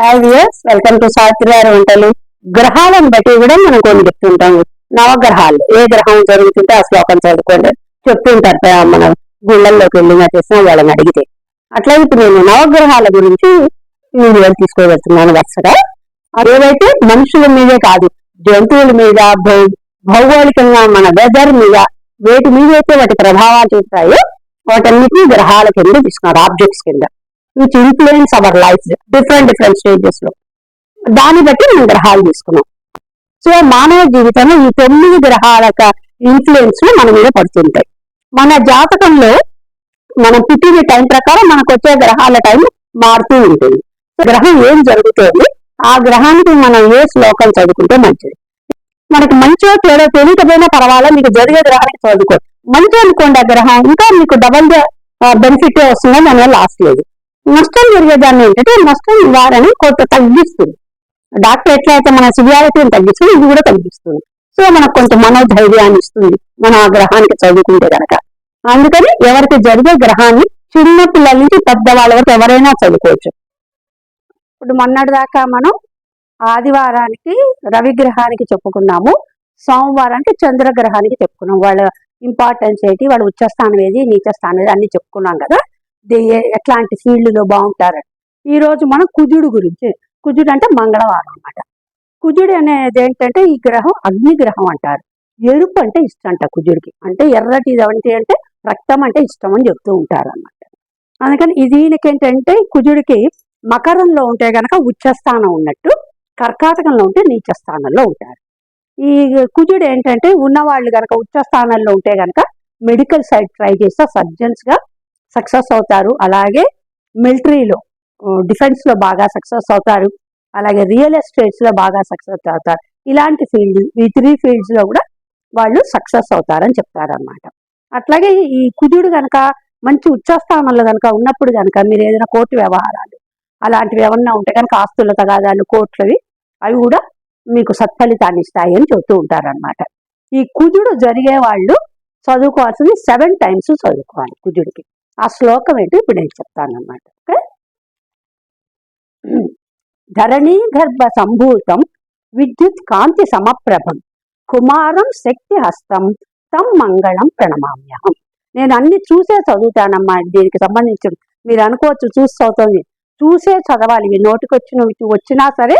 Hi viewers welcome to సాత్రిగారి వంటలు గ్రహాలను బట్టి కూడా మనం కొన్ని చెప్తుంటాము. నవగ్రహాలు ఏ గ్రహం జరుగుతుంటే ఆ శ్లోకం చదువుకోండి. చెప్తుంటారు మనం మన గుళ్ళల్లోకి వెళ్ళినా చేసిన వాళ్ళని అడిగితే. అట్లా ఇప్పుడు నేను నవగ్రహాల గురించి వీడియోలు తీసుకోబెడుతున్నాను వరుసగా. అదేవైతే మనుషుల మీదే కాదు జంతువుల మీద భౌ- భౌగోళికంగా మన వెదర్ మీద వేటి మీద అయితే వాటి ప్రభావాలు చూస్తాయో వాటన్నిటిని గ్రహాల కింద తీసుకున్నారు ఆబ్జెక్ట్స్ కింద. Which influence our life different different స్టేజెస్లో. దాన్ని బట్టి మనం గ్రహాలు తీసుకున్నాం. సో మానవ జీవితంలో ఈ తొమ్మిది గ్రహాల యొక్క ఇన్ఫ్లుయెన్స్ మన మీద పడుతుంటాయి. మన జాతకంలో మనం పుట్టిన టైం ప్రకారం మనకు వచ్చే గ్రహాల టైం మారుతూ ఉంటుంది. గ్రహం ఏం జరుగుతుంది? ఆ గ్రహానికి మనం ఏ శ్లోకం చదువుకుంటే మంచిది. మనకి మంచిగా చెడో తెలియకపోయినా పర్వాలేదు మీకు జరిగే గ్రహానికి చదువుకో. మంచి అనుకోండి ఆ గ్రహం ఇంకా మీకు డబల్ బెనిఫిట్ వస్తుందని దానివల్ల లాస్ట్ లేదు. నష్టం జరిగేదాన్ని ఏంటంటే నష్టం వారని కొంత తగ్గిస్తుంది. డాక్టర్ ఎట్లయితే మన సివియారిటీని తగ్గిస్తుంది ఇది కూడా తగ్గిస్తుంది. సో మనకు కొంత మనోధైర్యాన్ని ఇస్తుంది మన ఆ గ్రహానికి చదువుకుంటే కనుక అందుకని ఎవరికి జరిగే గ్రహాన్ని చిన్న పిల్లల నుంచి పెద్దవాళ్ళ వరకు ఎవరైనా చదువుకోవచ్చు. ఇప్పుడు మొన్నటి దాకా మనం ఆదివారానికి రవి గ్రహానికి చెప్పుకున్నాము సోమవారానికి చంద్రగ్రహానికి చెప్పుకున్నాం. వాళ్ళ ఇంపార్టెన్స్ ఏంటి వాళ్ళ ఉచ్చస్థానం ఏది నీచ స్థానం ఏది అన్ని చెప్పుకున్నాం కదా. ఎట్లాంటి ఫీల్డ్లో బాగుంటారని. ఈరోజు మనం కుజుడు గురించి కుజుడు అంటే మంగళవారం అనమాట కుజుడు అనేది ఏంటంటే ఈ గ్రహం అగ్ని గ్రహం అంటారు. ఎరుపు అంటే ఇష్టం అంట కుజుడికి. అంటే ఎర్రటి ఏంటి అంటే రక్తం అంటే ఇష్టం అని చెప్తూ ఉంటారు అనమాట అందుకని ఇది ఏంటంటే కుజుడికి మకరంలో ఉంటే గనక ఉచ్చస్థానం ఉన్నట్టు కర్కాటకంలో ఉంటే నీచస్థానంలో ఉంటారు. ఈ కుజుడు ఏంటంటే ఉన్నవాళ్ళు గనక ఉచ్చస్థానంలో ఉంటే గనక మెడికల్ సైడ్ ట్రై చేస్తే సర్జన్స్గా సక్సెస్ అవుతారు. అలాగే మిలిటరీలో డిఫెన్స్లో బాగా సక్సెస్ అవుతారు. అలాగే రియల్ ఎస్టేట్స్లో బాగా సక్సెస్ అవుతారు. ఇలాంటి ఫీల్డ్ ఈ త్రీ ఫీల్డ్స్లో కూడా వాళ్ళు సక్సెస్ అవుతారని చెప్తారన్నమాట. అట్లాగే ఈ కుజుడు కనుక మంచి ఉచ్చస్థానంలో కనుక ఉన్నప్పుడు కనుక మీరు ఏదైనా కోర్టు వ్యవహారాలు అలాంటివి ఏమన్నా ఉంటే కనుక ఆస్తుల తగాదాలు కోర్టులవి అవి కూడా మీకు సత్ఫలితాన్ని ఇస్తాయి అని చెబుతూ ఉంటారనమాట ఈ కుజుడు జరిగే వాళ్ళు చదువుకోవాల్సింది సెవెన్ టైమ్స్ చదువుకోవాలి కుజుడికి. ఆ శ్లోకం ఏంటి ఇప్పుడు నేను చెప్తానమాట ఓకే? ధరణీ గర్భ సంభూతం విద్యుత్ కాంతి సమప్రభం కుమారం శక్తి హస్తం తం మంగళం ప్రణమామ్యహం. నేను అన్ని చూసే చదువుతానమ్మా దీనికి సంబంధించి మీరు అనుకోవచ్చు చూసి చదువుతుంది చూసే చదవాలి ఇవి నోటికి వచ్చిన వచ్చినా సరే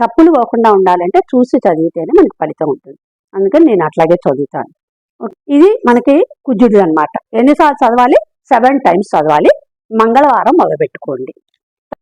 తప్పులు పోకుండా ఉండాలంటే చూసి చదివితేనే మనకి ఫలితం ఉంటుంది. అందుకని నేను అట్లాగే చదువుతాను. ఇది మనకి కుజుడు అనమాట ఎన్నిసార్లు చదవాలి? సెవెన్ టైమ్స్ చదవాలి. మంగళవారం మొదలుపెట్టుకోండి.